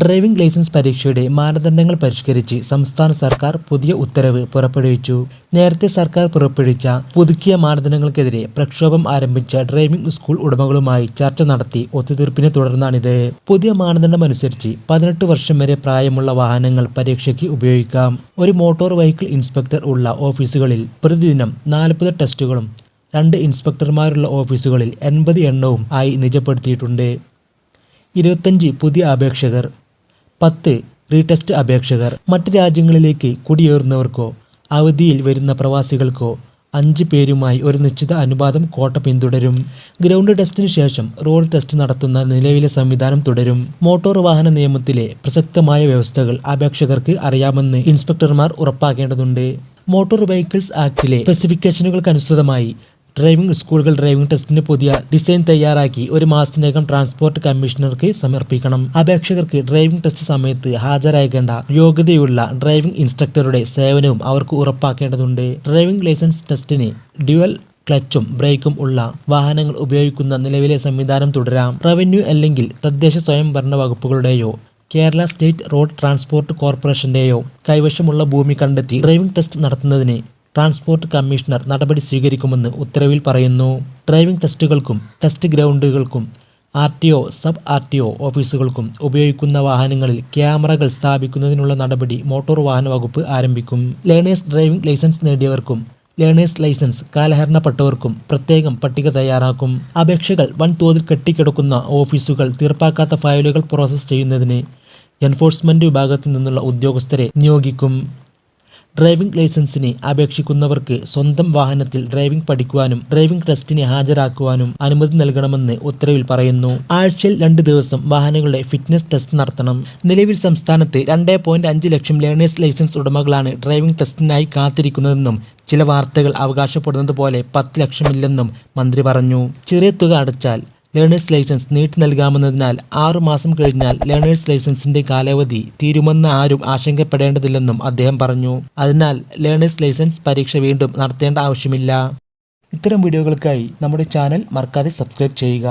Driving licence പരീക്ഷയുടെ മാനദണ്ഡങ്ങൾ പരിഷ്കരിച്ച് സംസ്ഥാന സർക്കാർ പുതിയ ഉത്തരവ് പുറപ്പെടുവിച്ചു. നേരത്തെ സർക്കാർ പുറപ്പെടുവിച്ച പുതുക്കിയ മാനദണ്ഡങ്ങൾക്കെതിരെ പ്രക്ഷോഭം ആരംഭിച്ച ഡ്രൈവിംഗ് സ്കൂൾ ഉടമകളുമായി ചർച്ച നടത്തി ഒത്തുതീർപ്പിനെ തുടർന്നാണിത്. പുതിയ മാനദണ്ഡം അനുസരിച്ച് പതിനെട്ട് വർഷം വരെ പ്രായമുള്ള വാഹനങ്ങൾ പരീക്ഷയ്ക്ക് ഉപയോഗിക്കാം. ഒരു മോട്ടോർ വെഹിക്കിൾ ഇൻസ്പെക്ടർ ഉള്ള ഓഫീസുകളിൽ പ്രതിദിനം നാൽപ്പത് ടെസ്റ്റുകളും രണ്ട് ഇൻസ്പെക്ടർമാരുള്ള ഓഫീസുകളിൽ എൺപത് എണ്ണവും ആയി നിജപ്പെടുത്തിയിട്ടുണ്ട്. ഇരുപത്തഞ്ച് പുതിയ അപേക്ഷകർ പത്ത് റീടെസ്റ്റ് അപേക്ഷകർ മറ്റ് രാജ്യങ്ങളിലേക്ക് കുടിയേറുന്നവർക്കോ അവധിയിൽ വരുന്ന പ്രവാസികൾക്കോ അഞ്ച് പേരുമായി ഒരു നിശ്ചിത അനുപാതം കോട്ട പിന്തുടരും. ഗ്രൗണ്ട് ടെസ്റ്റിന് ശേഷം റോഡ് ടെസ്റ്റ് നടത്തുന്ന നിലവിലെ സംവിധാനം തുടരും. മോട്ടോർ വാഹന നിയമത്തിലെ പ്രസക്തമായ വ്യവസ്ഥകൾ അപേക്ഷകർക്ക് അറിയാമെന്ന് ഇൻസ്പെക്ടർമാർ ഉറപ്പാക്കേണ്ടതുണ്ട്. മോട്ടോർ വെഹിക്കിൾസ് ആക്ടിലെ സ്പെസിഫിക്കേഷനുകൾക്കനുസൃതമായി ഡ്രൈവിംഗ് സ്കൂളുകൾ ഡ്രൈവിംഗ് ടെസ്റ്റിന് പുതിയ ഡിസൈൻ തയ്യാറാക്കി ഒരു മാസത്തിനകം ട്രാൻസ്പോർട്ട് കമ്മീഷണർക്ക് സമർപ്പിക്കണം. അപേക്ഷകർക്ക് ഡ്രൈവിംഗ് ടെസ്റ്റ് സമയത്ത് ഹാജരാകേണ്ട യോഗ്യതയുള്ള ഡ്രൈവിംഗ് ഇൻസ്ട്രക്ടറുടെ സേവനവും അവർക്ക് ഉറപ്പാക്കേണ്ടതുണ്ട്. ഡ്രൈവിംഗ് ലൈസൻസ് ടെസ്റ്റിന് ഡ്യുവൽ ക്ലച്ചും ബ്രേക്കും ഉള്ള വാഹനങ്ങൾ ഉപയോഗിക്കുന്ന നിലവിലെ സംവിധാനം തുടരാം. റവന്യൂ അല്ലെങ്കിൽ തദ്ദേശ സ്വയംഭരണ വകുപ്പുകളുടെയോ കേരള സ്റ്റേറ്റ് റോഡ് ട്രാൻസ്പോർട്ട് കോർപ്പറേഷന്റെയോ കൈവശമുള്ള ഭൂമി കണ്ടെത്തി ഡ്രൈവിംഗ് ടെസ്റ്റ് നടത്തുന്നതിന് ട്രാൻസ്പോർട്ട് കമ്മീഷണർ നടപടി സ്വീകരിക്കുമെന്ന് ഉത്തരവിൽ പറയുന്നു. ഡ്രൈവിംഗ് ടെസ്റ്റുകൾക്കും test ഗ്രൗണ്ടുകൾക്കും R T O sub R T O ഓഫീസുകൾക്കും ഉപയോഗിക്കുന്ന വാഹനങ്ങളിൽ ക്യാമറകൾ സ്ഥാപിക്കുന്നതിനുള്ള നടപടി മോട്ടോർ വാഹന വകുപ്പ് ആരംഭിക്കും. ലേണേഴ്സ് ഡ്രൈവിംഗ് ലൈസൻസ് നേടിയവർക്കും ലേണേഴ്സ് ലൈസൻസ് കാലഹരണപ്പെട്ടവർക്കും പ്രത്യേകം പട്ടിക തയ്യാറാക്കും. അപേക്ഷകൾ വൻതോതിൽ കെട്ടിക്കിടക്കുന്ന ഓഫീസുകൾ തീർപ്പാക്കാത്ത ഫയലുകൾ പ്രോസസ്സ് ചെയ്യുന്നതിന് എൻഫോഴ്സ്മെന്റ് വിഭാഗത്തിൽ നിന്നുള്ള ഉദ്യോഗസ്ഥരെ നിയോഗിക്കും. ഡ്രൈവിംഗ് ലൈസൻസിന് അപേക്ഷിക്കുന്നവർക്ക് സ്വന്തം വാഹനത്തിൽ ഡ്രൈവിംഗ് പഠിക്കുവാനും ഡ്രൈവിംഗ് ടെസ്റ്റിന് ഹാജരാക്കുവാനും അനുമതി നൽകണമെന്ന് ഉത്തരവിൽ പറയുന്നു. ആഴ്ചയിൽ രണ്ട് ദിവസം വാഹനങ്ങളുടെ ഫിറ്റ്നസ് ടെസ്റ്റ് നടത്തണം. നിലവിൽ സംസ്ഥാനത്ത് രണ്ടേ ലക്ഷം ലേണേഴ്സ് ലൈസൻസ് ഉടമകളാണ് ഡ്രൈവിംഗ് ടെസ്റ്റിനായി കാത്തിരിക്കുന്നതെന്നും ചില വാർത്തകൾ അവകാശപ്പെടുന്നത് പോലെ പത്ത് ലക്ഷമില്ലെന്നും മന്ത്രി പറഞ്ഞു. ചെറിയ തുക അടച്ചാൽ ലേണേഴ്സ് ലൈസൻസ് നീട്ടി നൽകാമെന്നതിനാൽ ആറു മാസം കഴിഞ്ഞാൽ ലേണേഴ്സ് ലൈസൻസിന്റെ കാലാവധി തീരുമെന്ന് ആരും ആശങ്കപ്പെടേണ്ടതില്ലെന്നും അദ്ദേഹം പറഞ്ഞു. അതിനാൽ ലേണേഴ്സ് ലൈസൻസ് പരീക്ഷ വീണ്ടും നടത്തേണ്ട ആവശ്യമില്ല. ഇത്തരം വീഡിയോകൾക്കായി നമ്മുടെ ചാനൽ മറക്കാതെ സബ്സ്ക്രൈബ് ചെയ്യുക.